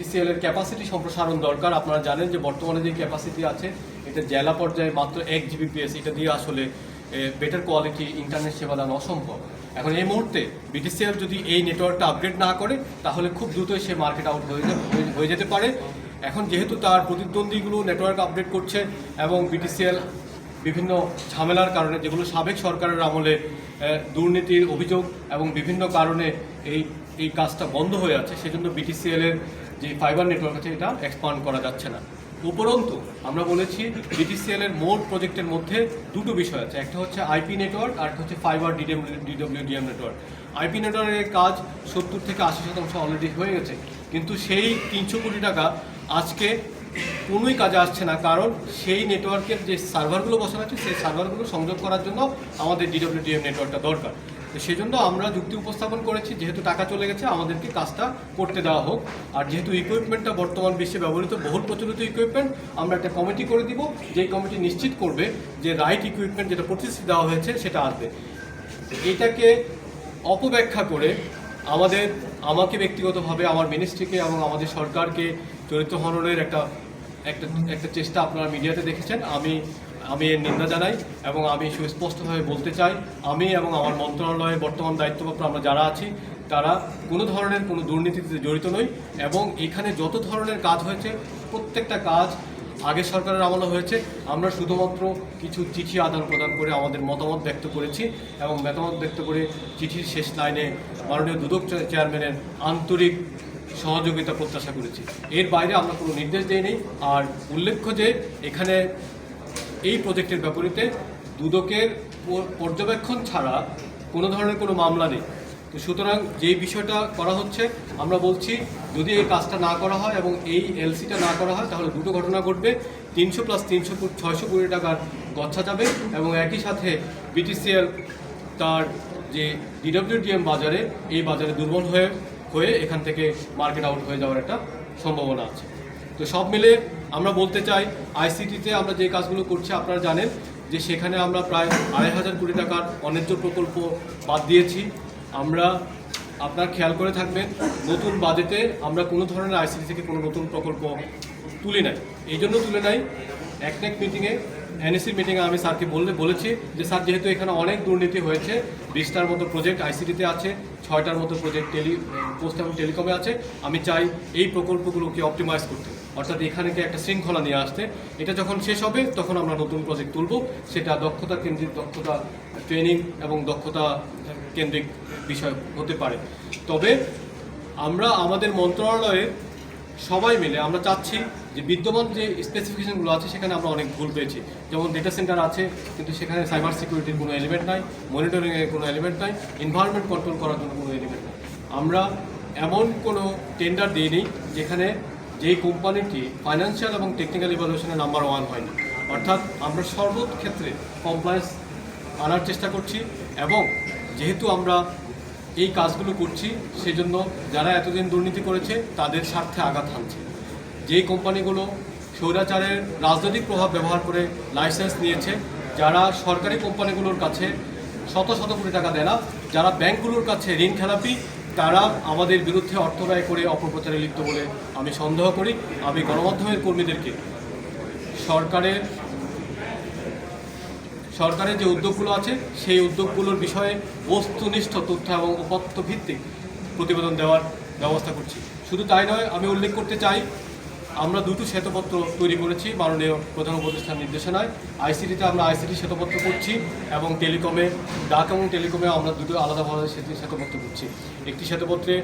DCL এর capacity সম্প্রসারণ দরকার। আপনারা জানেন যে বর্তমানে যে ক্যাপাসিটি আছে, এটা জেলা পর্যায়ে মাত্র এক জিবিপিএস এটা দিয়ে আসলে বেটার কোয়ালিটি ইন্টারনেট সেবা দান অসম্ভব। এখন এই মুহূর্তে বিটিসিএল যদি এই নেটওয়ার্কটা আপগ্রেড না করে, তাহলে খুব দ্রুতই সে মার্কেট আউট হয়ে হয়ে- যেতে পারে। এখন যেহেতু তার প্রতিদ্বন্দ্বীগুলো নেটওয়ার্ক আপডেট করছে এবং বিটিসিএল বিভিন্ন ঝামেলার কারণে, যেগুলো সাবেক সরকারের আমলে দুর্নীতির অভিযোগ এবং বিভিন্ন কারণে এই এই কাজটা বন্ধ হয়ে আছে, সেজন্য বিটিসিএল এর যে ফাইবার নেটওয়ার্ক আছে, এটা এক্সপান্ড করা যাচ্ছে না। উপরন্তু, আমরা বলেছি বিটিসিএল এর মোট প্রজেক্টের মধ্যে দুটো বিষয় আছে। একটা হচ্ছে আইপি নেটওয়ার্ক আর একটা হচ্ছে fibre DW DWDM network IP নেটওয়ার্কের কাজ সত্তর থেকে আশি শতাংশ অলরেডি হয়ে গেছে। কিন্তু সেই তিনশো কোটি টাকা আজকে কোনোই কাজে আসছে না, কারণ সেই নেটওয়ার্কের যে সার্ভারগুলো বসানো আছে, সেই সার্ভারগুলো সংযোগ করার জন্য আমাদের ডিডব্লিউডিএম নেটওয়ার্কটা দরকার। সেজন্য আমরা যুক্তি উপস্থাপন করেছি, যেহেতু টাকা চলে গেছে, আমাদেরকে কাজটা করতে দেওয়া হোক। আর যেহেতু ইকুইপমেন্টটা বর্তমান বিশ্বে ব্যবহৃত বহুল প্রচলিত ইকুইপমেন্ট আমরা একটা কমিটি করে দিব, যেই কমিটি নিশ্চিত করবে যে রাইট ইকুইপমেন্ট যেটা প্রতিশ্রুতি দেওয়া হয়েছে, সেটা আসবে। এটাকে অপব্যাখ্যা করে আমাদের, আমাকে ব্যক্তিগতভাবে, আমার মিনিস্ট্রিকে এবং আমাদের সরকারকে চরিত্র হননের একটা একটা একটা চেষ্টা আপনারা মিডিয়াতে দেখেছেন। আমি আমি এর নিন্দা জানাই এবং আমি সুস্পষ্টভাবে বলতে চাই, আমি এবং আমার মন্ত্রণালয়ে বর্তমান দায়িত্বপ্রাপ্ত আমরা যারা আছি, তারা কোনো ধরনের কোনো দুর্নীতিতে জড়িত নই এবং এখানে যত ধরনের কাজ হয়েছে, প্রত্যেকটা কাজ আগের সরকারের আমলে হয়েছে। আমরা শুধুমাত্র কিছু চিঠি আদান প্রদান করে আমাদের মতামত ব্যক্ত করেছি এবং মতামত ব্যক্ত করে চিঠির শেষ লাইনে মাননীয় দুদক চেয়ারম্যানের আন্তরিক সহযোগিতা প্রত্যাশা করেছি। এর বাইরে আমরা কোনো নির্দেশ দেইনি। আর উল্লেখ্য যে, এখানে এই প্রজেক্টের বিপরীতে দুদকের পর্যবেক্ষণ ছাড়া কোনো ধরনের কোনো মামলা নেই। তো সুতরাং যে বিষয়টা করা হচ্ছে, আমরা বলছি যদি এই কাজটা না করা হয় এবং এই এলসিটা না করা হয়, তাহলে দুটো ঘটনা ঘটবে। তিনশো প্লাস তিনশো ছয়শো কোটি টাকার গচ্ছা যাবে এবং একই সাথে বিটিসিএল তার যে ডিডব্লিউডিএম বাজারে, এই বাজারে দুর্বল হয়ে হয়ে এখান থেকে মার্কেট আউট হয়ে যাওয়ার একটা সম্ভাবনা আছে। তো সব মিলে আমরা বলতে চাই আইসিটিতে আমরা যে কাজগুলো করছি, আপনারা জানেন যে সেখানে আমরা প্রায় আড়াই হাজার কোটি টাকার অন্যায্য প্রকল্প বাদ দিয়েছি। আমরা, আপনার খেয়াল করে থাকবেন, নতুন বাজেটে আমরা কোনো ধরনের আইসিটি থেকে কোনো নতুন প্রকল্প তুলে নাই। এই জন্য তুলে নাই। এক মিটিংয়ে এনএসি মিটিংয়ে আমি স্যারকে বললে, বলেছি যে স্যার যেহেতু এখানে অনেক দুর্নীতি হয়েছে, বিশটার মতো প্রজেক্ট আইসিটিতে আছে, ছয়টার মতো প্রজেক্ট টেলি পোস্ট এবং টেলিকমে আছে, আমি চাই এই প্রকল্পগুলোকে অপটিমাইজ করতে। অর্থাৎ এখানেকে একটা শৃঙ্খলা নিয়ে আসতে। এটা যখন শেষ হবে, তখন আমরা নতুন প্রজেক্ট তুলব। সেটা দক্ষতা কেন্দ্রিক দক্ষতা ট্রেনিং এবং দক্ষতা কেন্দ্রিক বিষয় হতে পারে। তবে আমরা আমাদের মন্ত্রণালয়ে সবাই মিলে, আমরা চাচ্ছি যে বিদ্যমান যে স্পেসিফিকেশনগুলো আছে, সেখানে আমরা অনেক ভুল পেয়েছি। যেমন ডেটা সেন্টার আছে, কিন্তু সেখানে সাইবার সিকিউরিটির কোনো এলিমেন্ট নাই মনিটরিংয়ের কোনো এলিমেন্ট নাই এনভায়রনমেন্ট কন্ট্রোল করার জন্য কোনো এলিমেন্ট নাই। আমরা এমন কোনো টেন্ডার দিইনি, যেখানে যেই কোম্পানিটি ফাইন্যান্সিয়াল এবং টেকনিক্যাল ইভ্যালুয়েশনে নাম্বার ওয়ান হয়নি। অর্থাৎ আমরা সর্বক্ষেত্রে কমপ্লায়েন্স আনার চেষ্টা করছি, এবং যেহেতু আমরা এই কাজগুলো করছি, সেজন্য যারা এতদিন দুর্নীতি করেছে, তাদের স্বার্থে আঘাত হানছে। যেই কোম্পানিগুলো স্বৈরাচারের রাজনৈতিক প্রভাব ব্যবহার করে লাইসেন্স নিয়েছে, যারা সরকারি কোম্পানিগুলোর কাছে শত শত কোটি টাকা দেয় না, যারা ব্যাংকগুলোর কাছে ঋণ খেলাপি, তারা আমাদের বিরুদ্ধে অর্থ ব্যয় করে অপপ্রচারে লিপ্ত বলে আমি সন্দেহ করি। আমি গণমাধ্যমের কর্মীদেরকে সরকারের সরকারের যে উদ্যোগগুলো আছে, সেই উদ্যোগগুলোর বিষয়ে বস্তুনিষ্ঠ তথ্য এবং উপাত্ত ভিত্তিক প্রতিবেদন দেওয়ার ব্যবস্থা করছি। শুধু তাই নয়, আমি উল্লেখ করতে চাই আমরা দুটো শ্বেতপত্র তৈরি করেছি মাননীয় প্রধান উপদেষ্টার নির্দেশনায়। আইসিটিতে আমরা আইসিটি শ্বেতপত্র করছি এবং টেলিকমে, ডাক এবং টেলিকমে আমরা দুটো আলাদাভাবে সেটি শ্বেতপত্র করছি। একটি শ্বেতপত্রে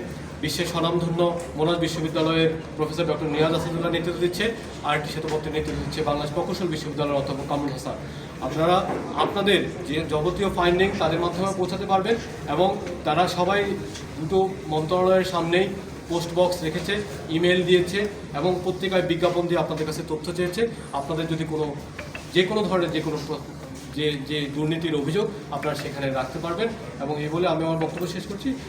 বিশ্বের স্বনামধন্য মোনাজ বিশ্ববিদ্যালয়ের প্রফেসর ডক্টর নিয়াজ আসাদুল্লাহ নেতৃত্ব দিচ্ছে, আর একটি শ্বেতপত্রের নেতৃত্ব দিচ্ছে বাংলাদেশ প্রকৌশল বিশ্ববিদ্যালয়ের অধ্যাপক কামরুল হাসান। আপনারা, আপনাদের যে যাবতীয় ফাইন্ডিং তাদের মাধ্যমে পৌঁছাতে পারবেন এবং তারা সবাই দুটো মন্ত্রণালয়ের সামনেই পোস্ট বক্স রেখেছে ইমেল দিয়েছে এবং পত্রিকায় বিজ্ঞাপন দিয়ে আপনাদের কাছে তথ্য চেয়েছে। আপনাদের যদি কোনো, যে কোনো ধরনের যে কোনো যে যে দুর্নীতির অভিযোগ আপনারা সেখানে রাখতে পারবেন। এবং এই বলে আমি আমার বক্তব্য শেষ করছি।